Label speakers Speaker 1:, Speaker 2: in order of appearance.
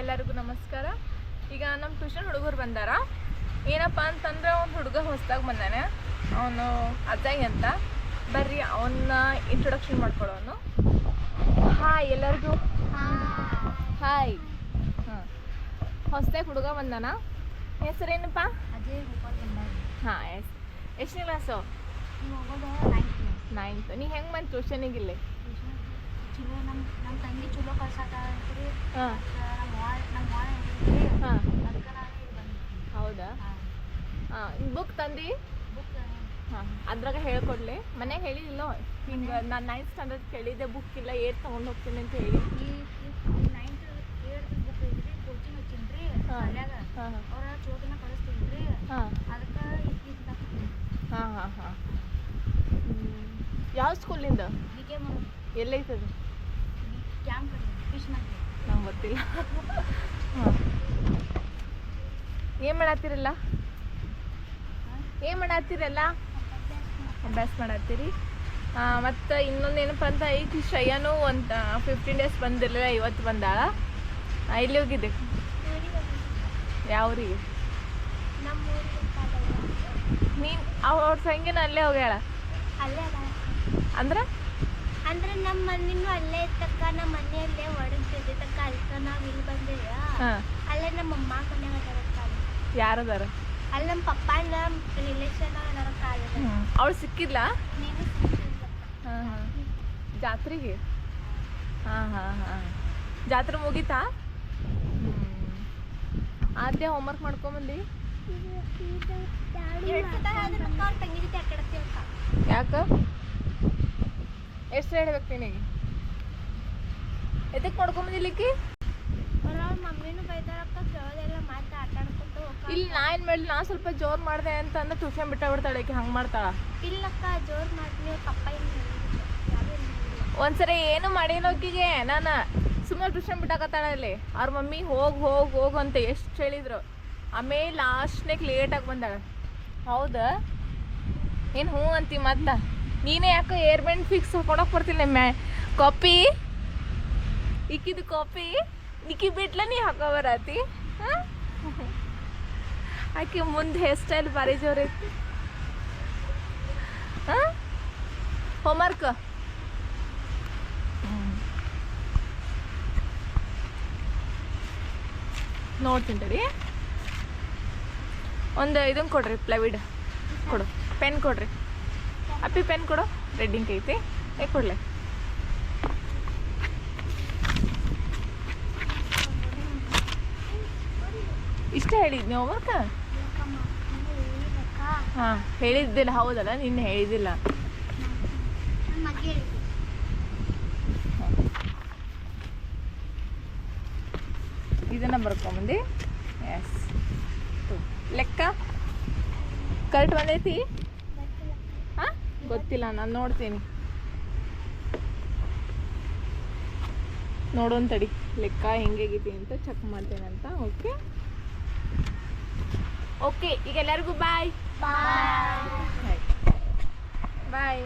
Speaker 1: ಎಲ್ಲರಿಗೂ ನಮಸ್ಕಾರ. ಈಗ ನಮ್ಮ ಟ್ಯೂಷನ್ ಹುಡುಗರು ಬಂದಾರ. ಏನಪ್ಪ ಅಂತಂದ್ರೆ ಒಂದು ಹುಡುಗ ಹೊಸ್ದಾಗಿ ಬಂದಾನೆ. ಅವನು ಅಜಯ್ ಅಂತ. ಬರ್ರಿ ಅವನ್ನ ಇಂಟ್ರೊಡಕ್ಷನ್ ಮಾಡ್ಕೊಳ್ಳೋನು ಹಾಯ್ ಎಲ್ಲರಿಗೂ. ಹಾಯ್ ಹಾಂ. ಹೊಸ್ದಾಗಿ ಹುಡುಗ ಬಂದಾನ. ಹೆಸರೇನಪ್ಪ? ಹಾಂ ಎಸ್. ಎಷ್ಟನೇ ಕ್ಲಾಸು
Speaker 2: ನೈನ್ತ್
Speaker 1: ನೀ ಹೆಂಗೆ ಬಂದು ಟ್ಯೂಷನಿಗೆ ಇಲ್ಲಿ?
Speaker 2: ಚಲೋ ನಮ್ಮ ನಮ್ಮ ತಂಗಿ ಚಲೋ ಕಳ್ಸತ್ತಾಳ್ರಿ
Speaker 1: ಹಾಂ.
Speaker 2: ನಮ್ಮ ವಾಳ್ ನಮ್ಮ ವಾಳ
Speaker 1: ಹಾಂ.
Speaker 2: ಅದಕ್ಕೆ ನಾನು ಇಲ್ಲಿ ಬಂದಿದ್ದೀನಿ
Speaker 1: ಹೌದಾ? ಹಾಂ. ಬುಕ್ ತಂದು?
Speaker 2: ಬುಕ್
Speaker 1: ಹಾಂ ಅದ್ರಾಗ ಹೇಳ್ಕೊಡ್ಲಿ. ಮನ್ಯಾಗ ಹೇಳಿದಿಲ್ಲ ಹಿಂಗೆ ನಾನು ನೈನ್ತ್ ಸ್ಟ್ಯಾಂಡರ್ಡ್ ಕೇಳಿದ್ದೆ ಬುಕ್ ಇಲ್ಲ ಏಟ್ ತೊಗೊಂಡು ಹೋಗ್ತೀನಿ ಅಂತ ಹೇಳಿ.
Speaker 2: ಈ ನೈನ್ತ್ ಏಳ್ತ್ ಬುಕ್ ಐತ್ರಿ ಕೋಚಿಂಗ್ ಹಚ್ಚಿನಿ ರೀ
Speaker 1: ಹಾಂ
Speaker 2: ಶಾಲ್ಯಾಗ ಅವ್ರ ಚೋಟಿನ ಕಳಿಸ್ತೀನಿ
Speaker 1: ಹಾಂ.
Speaker 2: ಅದಕ್ಕೆ
Speaker 1: ಹಾಂ ಹಾಂ ಹಾಂ. ಯಾವ ಸ್ಕೂಲಿಂದ ಎಲ್ಲೈತದು? ನಂಗೆ ಗೊತ್ತಿಲ್ಲ ಹಾಂ ಏನು ಮಾಡತ್ತೀರಲ್ಲ ಏನು ಮಾಡತ್ತೀರಲ್ಲ ಅಭ್ಯಾಸ ಮಾಡತ್ತೀರಿ ಮತ್ತು ಇನ್ನೊಂದು ಏನಪ್ಪ ಅಂತ ಐತಿ ಶ್ರಯ್ಯನೂ ಒಂದು ಫಿಫ್ಟೀನ್ ಡೇಸ್ ಬಂದಿರಲಿಲ್ಲ ಇವತ್ತು ಬಂದಾಳ. ಇಲ್ಲಿ ಹೋಗಿದ್ದೆ. ಯಾವ್ರಿಗೆ ನೀನು ಅವ್ರ ಸಂಗೀನ ಅಲ್ಲೇ ಹೋಗ್ಯಾಳ? ಅಂದ್ರೆ?
Speaker 2: ಅಂದ್ರೆ ನಮ್ಮ ಮನೆನೂ ಅಲ್ಲೇ ಇತ್ತಕ್ಕ ನಮ್ಮ ಮನೆಯಲ್ಲೇ ಒಡಗ್ತಿದ್ದೆ ತಕ್ಕ ಅಲ್ಕ ನಾವು ಇಲ್ಲಿ ಬಂದೇವ
Speaker 1: ಹಾಂ.
Speaker 2: ಅಲ್ಲೇ ನಮ್ಮ ಅಮ್ಮ ಮನ್ಯಾಗ ಅದಾರಕ್ಕ ಅಲ್ಲಿ.
Speaker 1: ಯಾರದಾರ
Speaker 2: ಅಲ್ಲಿ ನಮ್ಮ ಪಪ್ಪಾನ ರಿಲೇಷನ್ ಅದಾರ ಕಾಲ
Speaker 1: ಅವಳು ಸಿಕ್ಕಿಲ್ಲ
Speaker 2: ನೀನು.
Speaker 1: ಹಾಂ ಹಾಂ. ಜಾತ್ರೆಗೆ? ಹಾಂ ಹಾಂ ಹಾಂ. ಜಾತ್ರೆ ಮುಗೀತಾ? ಆದ್ಯ ಹೋಮ್ವರ್ಕ್ ಮಾಡ್ಕೊಂಬಂದಿ? ಯಾಕೆ? ಎಷ್ಟು ಹೇಳ್ಬೇಕು ನಿನಗೆ ಎದಕ್ಕೆ
Speaker 2: ನೋಡ್ಕೊಂಬಂದಿಲ್ಲಿಕ್ಕಿ ಮಮ್ಮಿನೂ ಬೈತಾರಕ್ಕ ಕೇಳೋದೆಲ್ಲ ಮಾತು ಹೋಗ
Speaker 1: ಇಲ್ಲಿ ನಾ ಏನು ಮಾಡಲಿ? ನಾ ಸ್ವಲ್ಪ ಜೋರು ಮಾಡಿದೆ ಅಂತಂದ್ರೆ ಟ್ಯೂಷನ್ ಬಿಟ್ಟ ಬಿಡ್ತಾಳೆ ಈಕಿ ಹಂಗೆ ಮಾಡ್ತಾಳ
Speaker 2: ಇಲ್ಲಕ್ಕ ಜೋರು ಮಾಡ್ತೀನಿ ಪಪ್ಪ
Speaker 1: ಒಂದ್ಸರಿ ಏನು ಮಾಡಿಲ್ಲ ಆಕಿಗೆ ನಾನು ಸುಮ್ಮನೆ ಟ್ಯೂಷನ್ ಬಿಟ್ಟಾಕತ್ತಾಳ ಇಲ್ಲಿ ಅವ್ರ ಮಮ್ಮಿ ಹೋಗಿ ಹೋಗಿ ಹೋಗು ಅಂತ ಎಷ್ಟು ಹೇಳಿದ್ರು. ಆಮೇಲೆ ಲಾಸ್ಟ್ನಾಗ ಲೇಟಾಗಿ ಬಂದಾಳ. ಹೌದಾ? ಏನು ಹ್ಞೂ ಅಂತಿ ಮತ್ತೆ? ನೀನೇ ಯಾಕೆ ಏರ್ ಬ್ಯಾಂಡ್ ಫಿಕ್ಸ್ ಹಾಕೊಂಡೋಗಿ ಬರ್ತಿಲ್ಲ ಮ್ಯಾ ಕಾಪಿ ಇಕ್ಕಿದು ಕಾಪಿ ನಿಕ್ಕಿ ಬಿಟ್ಲ ನೀ ಹಾಕೋ ಬರತಿ? ಹಾಂ? ಆಕೆ ಮುಂದೆ ಹೇರ್ ಸ್ಟೈಲ್ ಭಾರಿ ಜೋರೈತಿ ಹಾಂ? ಹೋಮ್ವರ್ಕ್ ನೋಡ್ತೀನಿ ತಡಿ. ಒಂದು ಇದನ್ನು ಕೊಡ್ರಿ ಪ್ಲೈವಿಡ್ ಕೊಡು. ಪೆನ್ ಕೊಡ್ರಿ. ಅಪ್ಪಿ ಪೆನ್ ಕೊಡು. ರೆಡ್ಡಿಂಗ್ ಐತಿ. ಏ, ಕೊಡ್ಲೆ. ಇಷ್ಟ ಹೇಳಿದ್ನಿ ಹೋಮ್ವರ್ಕ್ ಹಾಂ, ಹೇಳಿದ್ದಿಲ್ಲ. ಹೌದಲ್ಲ, ನಿನ್ನೆ ಹೇಳಿದ್ದಿಲ್ಲ. ಇದನ್ನ ಬರ್ಕೊಂಬಂದು. ಎಸ್ ಲೆಕ್ಕ? ಕರೆಕ್ಟ್ ಬಂದೈತಿ? ಗೊತ್ತಿಲ್ಲ ನಾನು ನೋಡ್ತೀನಿ. ನೋಡೋಣ ತಡಿ ಲೆಕ್ಕ ಹೆಂಗೈತಿ ಅಂತ ಚೆಕ್ ಮಾಡ್ತೇನಂತ ಅಂತ ಓಕೆ ಓಕೆ ಈಗ ಎಲ್ಲರಿಗೂ ಬಾಯ್
Speaker 2: ಬಾಯ್
Speaker 1: ಬಾಯ್